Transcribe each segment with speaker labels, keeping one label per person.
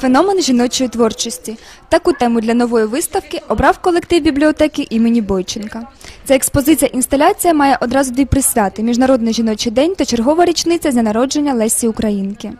Speaker 1: Феномен жіночої творчості. Таку тему для нової виставки обрав колектив бібліотеки імені Бойченка. Ця експозиція інсталяція має одразу дві присвяти: Міжнародний жіночий день та чергова річниця з народження Лесі Українки.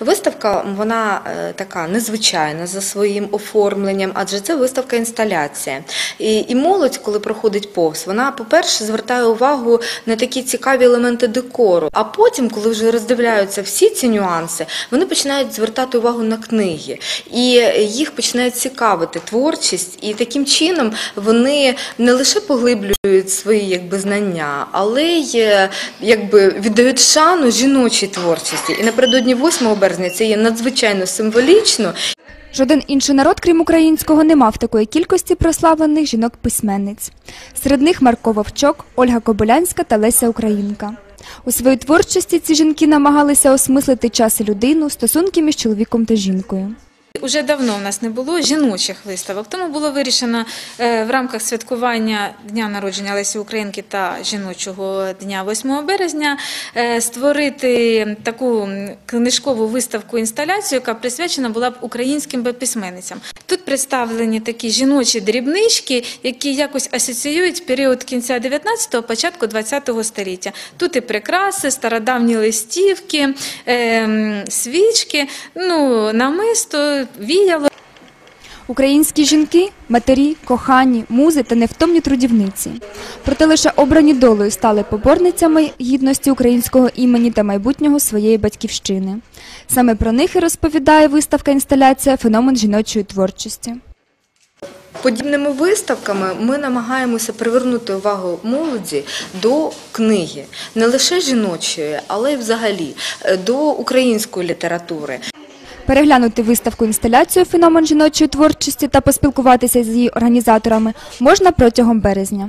Speaker 2: Виставка вона е, така незвичайна за своїм оформленням, адже це виставка інсталяція. І, і молодь, коли проходить повз, вона, по-перше, звертає увагу на такі цікаві елементи декору. А потім, коли вже роздивляються всі ці нюанси, вони починають звертати увагу на книги, і їх починає цікавити творчість, і таким чином вони не лише поглиблюють свої якби знання, але й е, якби віддають шану жіночій творчості. І напередодні 8 березня це є надзвичайно символічно.
Speaker 1: Жоден інший народ, крім українського, не мав такої кількості прославлених жінок-письменниць. Серед них Марко Вовчок, Ольга Кобилянська та Леся Українка. У своїй творчості ці жінки намагалися осмислити час і людину, стосунки між чоловіком та жінкою.
Speaker 3: Уже давно в нас не було жіночих виставок, тому було вирішено е, в рамках святкування дня народження Лесі Українки та жіночого дня 8 березня е, створити таку книжкову виставку інсталяцію, яка присвячена була б українським письменницям. Тут представлені такі жіночі дрібнички, які якось асоціюють період кінця 19-го, початку 20-го століття. Тут і прикраси, стародавні листівки, е, свічки, ну намисто віяло.
Speaker 1: Українські жінки матері, кохані, музи та невтомні трудівниці. Проте лише обрані долею стали поборницями гідності українського імені та майбутнього своєї батьківщини. Саме про них і розповідає виставка інсталяція Феномен жіночої творчості.
Speaker 2: Подібними виставками ми намагаємося привернути увагу молоді до книги, не лише жіночої, але й взагалі е, до української літератури.
Speaker 1: Переглянути виставку інсталяцію Феномен жіночої творчості та поспілкуватися з її організаторами можна протягом березня.